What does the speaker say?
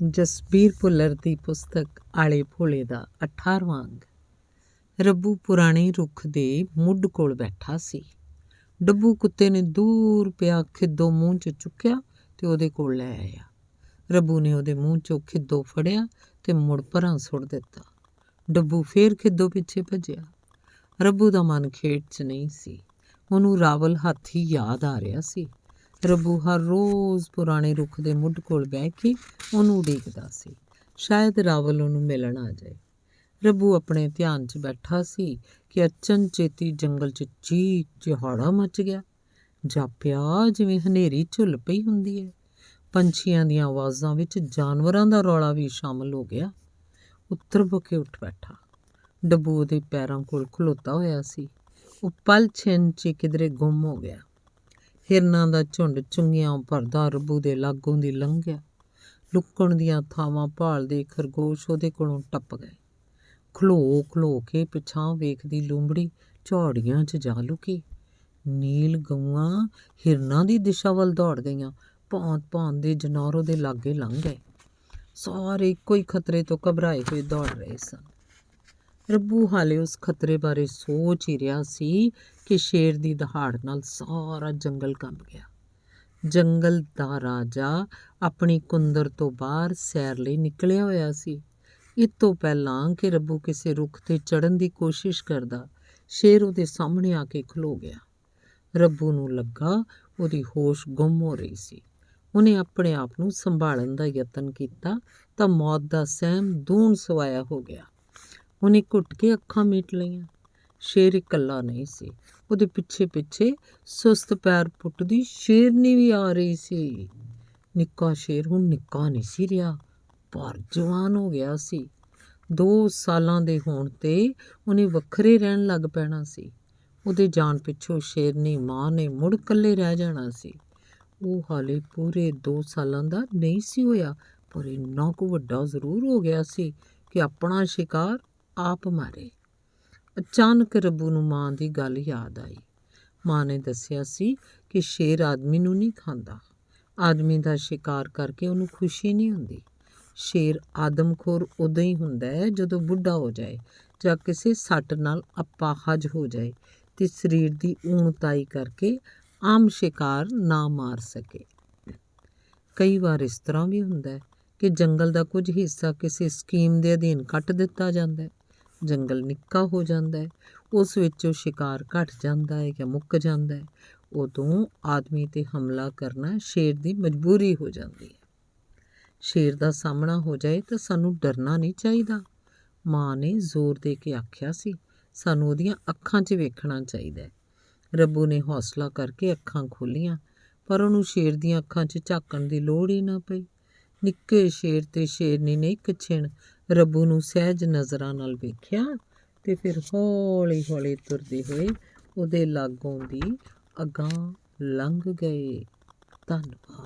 ਜਸਬੀਰ ਭੁੱਲਰ ਦੀ ਪੁਸਤਕ ਆਲੇ ਭੋਲੇ ਦਾ 18ਵਾਂ ਅੰਗ ਰੱਬੂ ਪੁਰਾਣੇ ਰੁੱਖ ਦੇ ਮੁੱਢ ਕੋਲ ਬੈਠਾ ਸੀ ਡੱਬੂ ਕੁੱਤੇ ਨੇ ਦੂਰ ਪਿਆ ਖਿੱਦੋ ਮੂੰਹ 'ਚ ਚੁੱਕਿਆ ਤੇ ਉਹਦੇ ਕੋਲ ਲੈ ਆਇਆ ਰੱਬੂ ਨੇ ਉਹਦੇ ਮੂੰਹ 'ਚੋਂ ਖਿੱਦੋ ਫੜਿਆ ਤੇ ਮੁੜ ਪਰਾਂ ਸੁੱਟ ਦਿੱਤਾ ਡੱਬੂ ਫੇਰ ਖਿੱਦੋ ਪਿੱਛੇ ਭੱਜਿਆ ਰੱਬੂ ਦਾ ਮਨ ਖੇਡ 'ਚ ਨਹੀਂ ਸੀ ਉਹਨੂੰ ਰਾਵਲ ਹਾਥੀ ਯਾਦ ਆ ਰਿਹਾ ਸੀ ਰੱਬੂ ਹਰ ਰੋਜ਼ ਪੁਰਾਣੇ ਰੁੱਖ ਦੇ ਮੁੱਢ ਕੋਲ ਬਹਿ ਕੇ ਉਹਨੂੰ ਉਡੀਕਦਾ ਸੀ। ਸ਼ਾਇਦ ਰਾਵਲ ਉਹਨੂੰ ਮਿਲਣ ਆ ਜਾਏ। ਰੱਬੂ ਆਪਣੇ ਧਿਆਨ 'ਚ ਬੈਠਾ ਸੀ ਕਿ ਅਚਨਚੇਤੀ ਜੰਗਲ 'ਚ ਚੀਕ ਚਿਹਾੜਾ ਮਚ ਗਿਆ। ਜਾਪਿਆ ਜਿਵੇਂ ਹਨੇਰੀ ਝੁੱਲ ਪਈ ਹੁੰਦੀ ਹੈ ਪੰਛੀਆਂ ਦੀਆਂ ਆਵਾਜ਼ਾਂ ਵਿੱਚ ਜਾਨਵਰਾਂ ਦਾ ਰੌਲਾ ਵੀ ਸ਼ਾਮਲ ਹੋ ਗਿਆ। ਉੱਤਰ ਬਕੇ ਉੱਠ ਬੈਠਾ। ਡੱਬੂ ਉਹਦੇ ਪੈਰਾਂ ਕੋਲ ਖਲੋਤਾ ਹੋਇਆ ਸੀ। ਉਹ ਪਲ ਛਿੰਚ ਕਿਧਰੇ ਗੁੰਮ ਹੋ ਗਿਆ। ਹਿਰਨਾਂ ਦਾ ਝੁੰਡ ਚੁੰਗੀਆਂ ਭਰਦਾ ਰੱਬੂ ਦੇ ਲਾਗੋਂ ਦੀ ਲੰਘਿਆ। ਲੁੱਕਣ ਦੀਆਂ ਥਾਵਾਂ ਭਾਲਦੇ ਖਰਗੋਸ਼ ਉਹਦੇ ਕੋਲੋਂ ਟੱਪ ਗਏ। ਖਲੋ ਖਲੋ ਕੇ ਪਿਛਾਂ ਵੇਖਦੀ ਲੂੰਬੜੀ ਝਾੜੀਆਂ 'ਚ ਜਾ ਲੁਕੀ। ਨੀਲ ਗਊਆਂ ਹਿਰਨਾਂ ਦੀ ਦਿਸ਼ਾ ਵੱਲ ਦੌੜ ਗਈਆਂ। ਭੌਂਤ ਭੌਂਤ ਦੇ ਜਨੌਰ ਉਹਦੇ ਲਾਗੇ ਲੰਘ ਗਏ। ਸਾਰੇ ਇੱਕੋ ਹੀ ਖਤਰੇ ਤੋਂ ਘਬਰਾਏ ਹੋਏ ਦੌੜ ਰਹੇ ਸਨ। ਰੱਬੂ ਹਾਲੇ ਉਸ ਖਤਰੇ ਬਾਰੇ ਸੋਚ ਹੀ ਰਿਹਾ ਸੀ ਕਿ ਸ਼ੇਰ ਦੀ ਦਹਾੜ ਨਾਲ ਸਾਰਾ ਜੰਗਲ ਕੰਬ ਗਿਆ। ਜੰਗਲ ਦਾ ਰਾਜਾ ਆਪਣੀ ਕੁੰਦਰ ਤੋਂ ਬਾਹਰ ਸੈਰ ਲਈ ਨਿਕਲਿਆ ਹੋਇਆ ਸੀ। ਇਹ ਤੋਂ ਪਹਿਲਾਂ ਕਿ ਰੱਬੂ ਕਿਸੇ ਰੁੱਖ ਤੇ ਚੜਨ ਦੀ ਕੋਸ਼ਿਸ਼ ਕਰਦਾ, ਸ਼ੇਰ ਉਹਦੇ ਸਾਹਮਣੇ ਆ ਕੇ ਖਲੋ ਗਿਆ। ਰੱਬੂ ਨੂੰ ਲੱਗਾ ਉਹਦੀ ਹੋਸ਼ ਗੁੰਮ ਹੋ ਰਹੀ ਸੀ। ਉਹਨੇ ਆਪਣੇ ਆਪ ਨੂੰ ਸੰਭਾਲਣ ਦਾ ਯਤਨ ਕੀਤਾ ਤਾਂ ਮੌਤ ਦਾ ਸਹਿਮ ਦੂਣ ਸਵਾਇਆ ਹੋ ਗਿਆ। ਉਹਨੇ ਘੁੱਟ ਕੇ ਅੱਖਾਂ ਮੀਟ ਲਈਆਂ। ਸ਼ੇਰ ਇਕੱਲਾ ਨਹੀਂ ਸੀ। ਉਹਦੇ ਪਿੱਛੇ ਪਿੱਛੇ ਸੁਸਤ ਪੈਰ ਪੁੱਟਦੀ ਸ਼ੇਰਨੀ ਵੀ ਆ ਰਹੀ ਸੀ। ਨਿੱਕਾ ਸ਼ੇਰ ਹੁਣ ਨਿੱਕਾ ਨਹੀਂ ਸੀ ਰਿਹਾ, ਪਰ ਜਵਾਨ ਹੋ ਗਿਆ ਸੀ। ਦੋ ਸਾਲਾਂ ਦੇ ਹੋਣ ਤੇ ਉਹਨੇ ਵੱਖਰੇ ਰਹਿਣ ਲੱਗ ਪੈਣਾ ਸੀ। ਉਹਦੇ ਜਾਣ ਪਿੱਛੋਂ ਸ਼ੇਰਨੀ ਮਾਂ ਨੇ ਮੁੜ ਇਕੱਲੇ ਰਹਿ ਜਾਣਾ ਸੀ। ਉਹ ਹਾਲੇ ਪੂਰੇ 2 ਸਾਲਾਂ ਦਾ ਨਹੀਂ ਸੀ ਹੋਇਆ, ਪਰ ਇੰਨਾ ਕੁ ਵੱਡਾ ਜ਼ਰੂਰ ਹੋ ਗਿਆ ਸੀ ਕਿ ਆਪਣਾ ਸ਼ਿਕਾਰ ਆਪ ਮਾਰੇ। ਅਚਾਨਕ ਰੱਬੂ ਨੂੰ ਮਾਂ ਦੀ ਗੱਲ ਯਾਦ ਆਈ। ਮਾਂ ਨੇ ਦੱਸਿਆ ਸੀ ਕਿ ਸ਼ੇਰ ਆਦਮੀ ਨੂੰ ਨਹੀਂ ਖਾਂਦਾ। ਆਦਮੀ ਦਾ ਸ਼ਿਕਾਰ ਕਰਕੇ ਉਹਨੂੰ ਖੁਸ਼ੀ ਨਹੀਂ ਹੁੰਦੀ। ਸ਼ੇਰ ਆਦਮਖੋਰ ਉਦੋਂ ਹੀ ਹੁੰਦਾ ਹੈ ਜਦੋਂ ਬੁੱਢਾ ਹੋ ਜਾਏ ਜਾਂ ਕਿਸੇ ਸੱਟ ਨਾਲ ਅਪਾਹਜ ਹੋ ਜਾਏ ਤੇ ਸਰੀਰ ਦੀ ਊਣਤਾਈ ਕਰਕੇ ਆਮ ਸ਼ਿਕਾਰ ਨਾ ਮਾਰ ਸਕੇ। ਕਈ ਵਾਰ ਇਸ ਤਰ੍ਹਾਂ ਵੀ ਹੁੰਦਾ ਹੈ ਕਿ ਜੰਗਲ ਦਾ ਕੁਝ ਹਿੱਸਾ ਕਿਸੇ ਸਕੀਮ ਦੇ ਅਧੀਨ ਕੱਟ ਦਿੱਤਾ ਜਾਂਦਾ ਹੈ। ਜੰਗਲ ਨਿੱਕਾ ਹੋ ਜਾਂਦਾ ਹੈ, ਉਸ ਵਿੱਚੋਂ ਸ਼ਿਕਾਰ ਘਟ ਜਾਂਦਾ ਹੈ ਜਾਂ ਮੁੱਕ ਜਾਂਦਾ ਹੈ, ਉਦੋਂ ਆਦਮੀ ਤੇ ਹਮਲਾ ਕਰਨਾ ਸ਼ੇਰ ਦੀ ਮਜਬੂਰੀ ਹੋ ਜਾਂਦੀ ਹੈ। ਸ਼ੇਰ ਦਾ ਸਾਹਮਣਾ ਹੋ ਜਾਏ ਤਾਂ ਸਾਨੂੰ ਡਰਨਾ ਨਹੀਂ ਚਾਹੀਦਾ। ਮਾਂ ਨੇ ਜ਼ੋਰ ਦੇ ਕੇ ਆਖਿਆ ਸੀ, ਸਾਨੂੰ ਉਹਦੀਆਂ ਅੱਖਾਂ 'ਚ ਵੇਖਣਾ ਚਾਹੀਦਾ ਹੈ। ਰੱਬੂ ਨੇ ਹੌਸਲਾ ਕਰਕੇ ਅੱਖਾਂ ਖੋਲੀਆਂ ਪਰ ਉਹਨੂੰ ਸ਼ੇਰ ਦੀਆਂ ਅੱਖਾਂ 'ਚ ਝਾਕਣ ਦੀ ਲੋੜ ਹੀ ਨਾ ਪਈ। ਨਿੱਕੇ ਸ਼ੇਰ ਤੇ ਸ਼ੇਰਨੀ ਨੇ ਇੱਕ ਛਿਣ ਰੱਬੂ ਨੂੰ ਸਹਿਜ ਨਜ਼ਰਾਂ ਨਾਲ ਵੇਖਿਆ ਤੇ ਫਿਰ ਹੌਲੀ ਹੌਲੀ ਤੁਰਦੇ ਹੋਏ ਉਹਦੇ ਲਾਗੋਂ ਦੀ ਅਗਾਂਹ ਲੰਘ ਗਏ। ਧੰਨਵਾਦ।